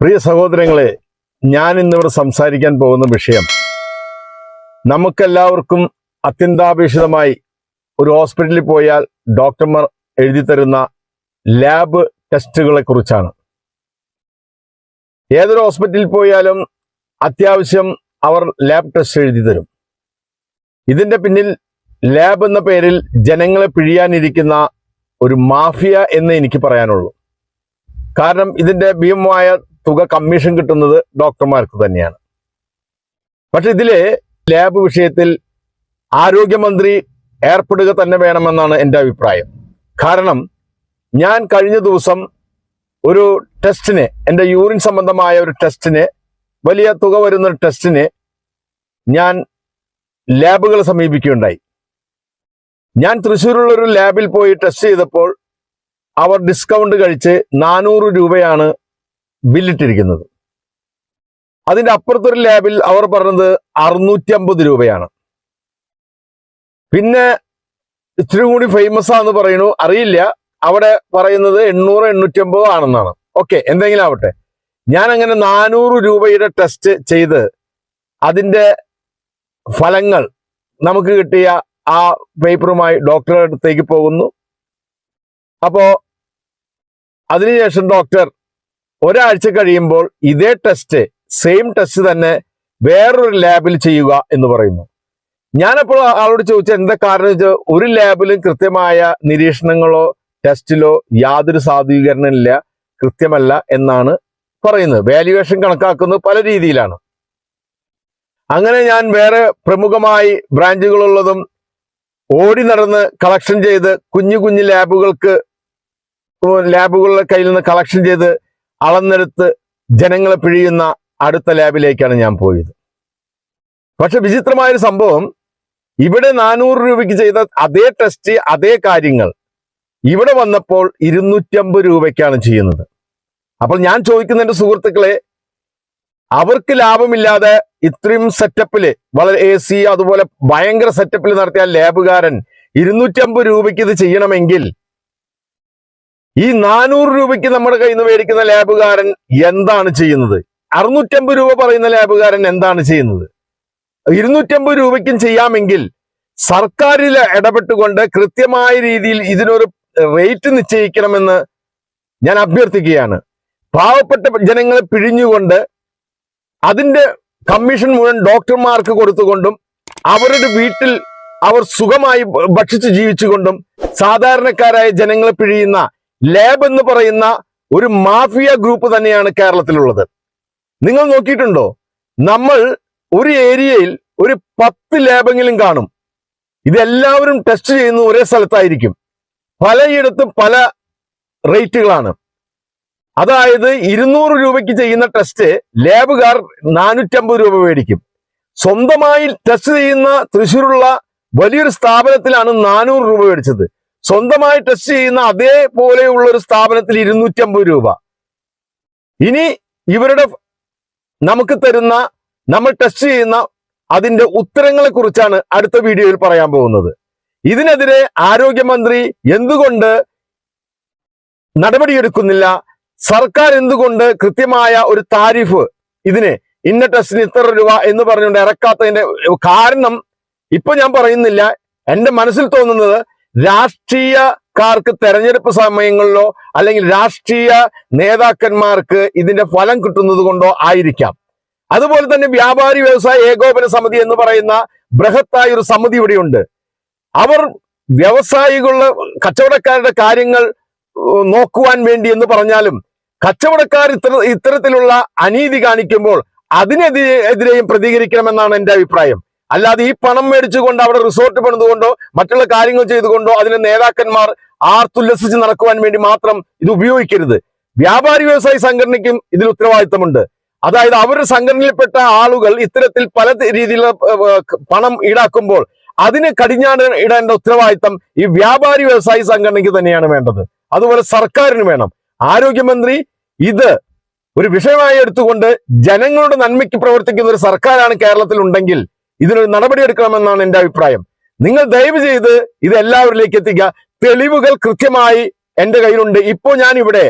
പ്രിയ സഹോദരങ്ങളെ ഞാൻ ഇന്നിവിടെ സംസാരിക്കാൻ പോകുന്ന വിഷയം നമുക്കെല്ലാവർക്കും അത്യന്താപേക്ഷിതമായി ഒരു ഹോസ്പിറ്റലിൽ പോയാൽ ഡോക്ടർമാർ എഴുതി തരുന്ന ലാബ് ടെസ്റ്റുകളെ കുറിച്ചാണ്. ഏതൊരു ഹോസ്പിറ്റലിൽ പോയാലും അത്യാവശ്യം അവർ ലാബ് ടെസ്റ്റ് എഴുതി തരും. ഇതിന്റെ പിന്നിൽ ലാബ് എന്ന പേരിൽ ജനങ്ങളെ പിഴിയാനിരിക്കുന്ന ഒരു മാഫിയ എന്ന് എനിക്ക് പറയാനുള്ളൂ. കാരണം ഇതിന്റെ ഭീമമായ തുക കമ്മീഷൻ കിട്ടുന്നത് ഡോക്ടർമാർക്ക് തന്നെയാണ്. പക്ഷെ ഇതിലെ ലാബ് വിഷയത്തിൽ ആരോഗ്യമന്ത്രി ഏർപ്പെടുക തന്നെ വേണമെന്നാണ് എന്റെ അഭിപ്രായം. കാരണം ഞാൻ കഴിഞ്ഞ ദിവസം ഒരു ടെസ്റ്റിന് എന്റെ യൂറിൻ സംബന്ധമായ ഒരു ടെസ്റ്റിന് വലിയ തുക വരുന്ന ഒരു ടെസ്റ്റിന് ഞാൻ ലാബുകളെ സമീപിക്കുകയുണ്ടായി. ഞാൻ തൃശ്ശൂരുള്ള ഒരു ലാബിൽ പോയി ടെസ്റ്റ് ചെയ്തപ്പോൾ അവർ ഡിസ്കൗണ്ട് കഴിച്ച് നാനൂറ് രൂപയാണ് ബില്ലിട്ടിരിക്കുന്നത്. അതിന്റെ അപ്പുറത്തൊരു ലാബിൽ അവർ പറഞ്ഞത് അറുന്നൂറ്റി അമ്പത് രൂപയാണ്. പിന്നെ ഇത്തിരി കൂടി ഫേമസ് ആണെന്ന് പറയുന്നു. അറിയില്ല. അവിടെ പറയുന്നത് എണ്ണൂറ് എണ്ണൂറ്റി അമ്പത് ആണെന്നാണ്. ഓക്കെ എന്തെങ്കിലും ആവട്ടെ. ഞാൻ അങ്ങനെ നാനൂറ് രൂപയുടെ ടെസ്റ്റ് ചെയ്ത് അതിന്റെ ഫലങ്ങൾ നമുക്ക് കിട്ടിയ ആ പേപ്പറുമായി ഡോക്ടറുടെ അടുത്തേക്ക് പോകുന്നു. അപ്പോ അതിനുശേഷം ഡോക്ടർ ഒരാഴ്ച കഴിയുമ്പോൾ ഇതേ ടെസ്റ്റ് സെയിം ടെസ്റ്റ് തന്നെ വേറൊരു ലാബിൽ ചെയ്യുക എന്ന് പറയുന്നു. ഞാനപ്പോൾ ആളോട് ചോദിച്ച എന്താ കാരണം? വെച്ചാൽ ഒരു ലാബിലും കൃത്യമായ നിരീക്ഷണങ്ങളോ ടെസ്റ്റിലോ യാതൊരു സാധൂകരണമില്ല കൃത്യമല്ല എന്നാണ് പറയുന്നത്. വാല്യുവേഷൻ കണക്കാക്കുന്നത് പല രീതിയിലാണ്. അങ്ങനെ ഞാൻ വേറെ പ്രമുഖമായി ബ്രാഞ്ചുകളുള്ളതും ഓടി നടന്ന് കളക്ഷൻ ചെയ്ത് കുഞ്ഞു കുഞ്ഞു ലാബുകൾക്ക് ലാബുകളുടെ കയ്യിൽ നിന്ന് കളക്ഷൻ ചെയ്ത് അളന്നെടുത്ത് ജനങ്ങളെ പിഴിയുന്ന അടുത്ത ലാബിലേക്കാണ് ഞാൻ പോയത്. പക്ഷെ വിചിത്രമായൊരു സംഭവം ഇവിടെ നാനൂറ് രൂപയ്ക്ക് ചെയ്ത അതേ ടെസ്റ്റ് അതേ കാര്യങ്ങൾ ഇവിടെ വന്നപ്പോൾ ഇരുന്നൂറ്റമ്പത് രൂപയ്ക്കാണ് ചെയ്യുന്നത്. അപ്പോൾ ഞാൻ ചോദിക്കുന്ന എന്റെ സുഹൃത്തുക്കളെ അവർക്ക് ലാഭമില്ലാതെ ഇത്രയും സെറ്റപ്പിൽ വളരെ എ സി അതുപോലെ ഭയങ്കര സെറ്റപ്പിൽ നടത്തിയ ലാബുകാരൻ ഇരുന്നൂറ്റമ്പത് രൂപയ്ക്ക് ഇത് ചെയ്യണമെങ്കിൽ ഈ നാനൂറ് രൂപയ്ക്ക് നമ്മുടെ കയ്യിൽ നിന്ന് മേടിക്കുന്ന ലാബുകാരൻ എന്താണ് ചെയ്യുന്നത്? അറുന്നൂറ്റമ്പത് രൂപ പറയുന്ന ലാബുകാരൻ എന്താണ് ചെയ്യുന്നത്? ഇരുന്നൂറ്റമ്പത് രൂപയ്ക്കും ചെയ്യാമെങ്കിൽ സർക്കാരിൽ ഇടപെട്ടുകൊണ്ട് കൃത്യമായ രീതിയിൽ ഇതിനൊരു റേറ്റ് നിശ്ചയിക്കണമെന്ന് ഞാൻ അഭ്യർത്ഥിക്കുകയാണ്. പാവപ്പെട്ട ജനങ്ങളെ പിഴിഞ്ഞുകൊണ്ട് അതിന്റെ കമ്മീഷൻ മുഴുവൻ ഡോക്ടർമാർക്ക് കൊടുത്തുകൊണ്ടും അവരുടെ വീട്ടിൽ അവർ സുഖമായി ഭക്ഷിച്ച് ജീവിച്ചുകൊണ്ടും സാധാരണക്കാരായ ജനങ്ങളെ പിഴിയുന്ന ലാബ് എന്ന് പറയുന്ന ഒരു മാഫിയ ഗ്രൂപ്പ് തന്നെയാണ് കേരളത്തിലുള്ളത്. നിങ്ങൾ നോക്കിയിട്ടുണ്ടോ? നമ്മൾ ഒരു ഏരിയയിൽ ഒരു പത്ത് ലാബെങ്കിലും കാണും. ഇതെല്ലാവരും ടെസ്റ്റ് ചെയ്യുന്ന ഒരേ സ്ഥലത്തായിരിക്കും. പലയിടത്തും പല റേറ്റുകളാണ്. അതായത് ഇരുന്നൂറ് രൂപയ്ക്ക് ചെയ്യുന്ന ടെസ്റ്റ് ലാബുകാർ നാനൂറ്റമ്പത് രൂപ മേടിക്കും. സ്വന്തമായി ടെസ്റ്റ് ചെയ്യുന്ന തൃശ്ശൂരുള്ള വലിയൊരു സ്ഥാപനത്തിലാണ് നാനൂറ് രൂപ മേടിച്ചത്. സ്വന്തമായി ടെസ്റ്റ് ചെയ്യുന്ന അതേപോലെയുള്ള ഒരു സ്ഥാപനത്തിൽ ഇരുന്നൂറ്റമ്പത് രൂപ. ഇനി ഇവരുടെ നമുക്ക് തരുന്ന നമ്മൾ ടെസ്റ്റ് ചെയ്യുന്ന അതിന്റെ ഉത്തരങ്ങളെ കുറിച്ചാണ് അടുത്ത വീഡിയോയിൽ പറയാൻ പോകുന്നത്. ഇതിനെതിരെ ആരോഗ്യമന്ത്രി എന്തുകൊണ്ട് നടപടിയെടുക്കുന്നില്ല? സർക്കാർ എന്തുകൊണ്ട് കൃത്യമായ ഒരു താരിഫ് ഇതിന് ഇന്ന ടെസ്റ്റിന് ഇത്ര രൂപ എന്ന് പറഞ്ഞുകൊണ്ട് ഇറക്കാത്തതിന്റെ കാരണം ഇപ്പൊ ഞാൻ പറയുന്നില്ല. എന്റെ മനസ്സിൽ തോന്നുന്നത് രാഷ്ട്രീയക്കാർക്ക് തെരഞ്ഞെടുപ്പ് സമയങ്ങളിലോ അല്ലെങ്കിൽ രാഷ്ട്രീയ നേതാക്കന്മാർക്ക് ഇതിന്റെ ഫലം കിട്ടുന്നത് കൊണ്ടോ ആയിരിക്കാം. അതുപോലെ തന്നെ വ്യാപാരി വ്യവസായ ഏകോപന സമിതി എന്ന് പറയുന്ന ബൃഹത്തായ ഒരു സമിതി ഇവിടെയുണ്ട്. അവർ വ്യവസായികളുടെ കച്ചവടക്കാരുടെ കാര്യങ്ങൾ നോക്കുവാൻ വേണ്ടി എന്ന് പറഞ്ഞാലും കച്ചവടക്കാർ ഇത്ര ഇത്തരത്തിലുള്ള അനീതി കാണിക്കുമ്പോൾ അതിനെതിരെ എതിരെയും പ്രതികരിക്കണമെന്നാണ് എന്റെ അഭിപ്രായം. അല്ലാതെ ഈ പണം മേടിച്ചുകൊണ്ട് അവിടെ റിസോർട്ട് പണിതുകൊണ്ടോ മറ്റുള്ള കാര്യങ്ങൾ ചെയ്തുകൊണ്ടോ അതിലെ നേതാക്കന്മാർ ആർത്തുല്ലസിച്ച് നടക്കുവാൻ വേണ്ടി മാത്രം ഇത് ഉപയോഗിക്കരുത്. വ്യാപാരി വ്യവസായി സംഘടനയ്ക്കും ഇതിൽ ഉത്തരവാദിത്തമുണ്ട്. അതായത് അവരുടെ സംഘടനയിൽപ്പെട്ട ആളുകൾ ഇത്തരത്തിൽ പല രീതിയിലുള്ള പണം ഈടാക്കുമ്പോൾ അതിന് കടിഞ്ഞാട് ഇടേണ്ട ഉത്തരവാദിത്തം ഈ വ്യാപാരി വ്യവസായി സംഘടനയ്ക്ക് തന്നെയാണ് വേണ്ടത്. അതുപോലെ സർക്കാരിന് വേണം. ആരോഗ്യമന്ത്രി ഇത് ഒരു വിഷയമായി എടുത്തുകൊണ്ട് ജനങ്ങളുടെ നന്മയ്ക്ക് പ്രവർത്തിക്കുന്ന ഒരു സർക്കാരാണ് കേരളത്തിൽ ഉണ്ടെങ്കിൽ ഇതിനൊരു നടപടിയെടുക്കണമെന്നാണ് എന്റെ അഭിപ്രായം. നിങ്ങൾ ദയവ് ചെയ്ത് ഇത് എല്ലാവരിലേക്ക് എത്തിക്കുക. തെളിവുകൾ കൃത്യമായി എന്റെ കയ്യിലുണ്ട്. ഇപ്പോൾ ഞാൻ ഇവിടെ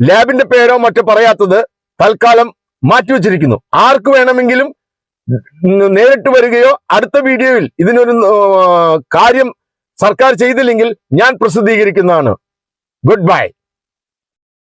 ലാബിന്റെ പേരോ മറ്റോ പറയാത്തത് തൽക്കാലം മാറ്റിവെച്ചിരിക്കുന്നു ആർക്ക് വേണമെങ്കിലും നേരിട്ട് വരികയോ അടുത്ത വീഡിയോയിൽ ഇതിനൊരു കാര്യം സർക്കാർ ചെയ്തില്ലെങ്കിൽ ഞാൻ പ്രസിദ്ധീകരിക്കുന്നതാണ്. Good bye.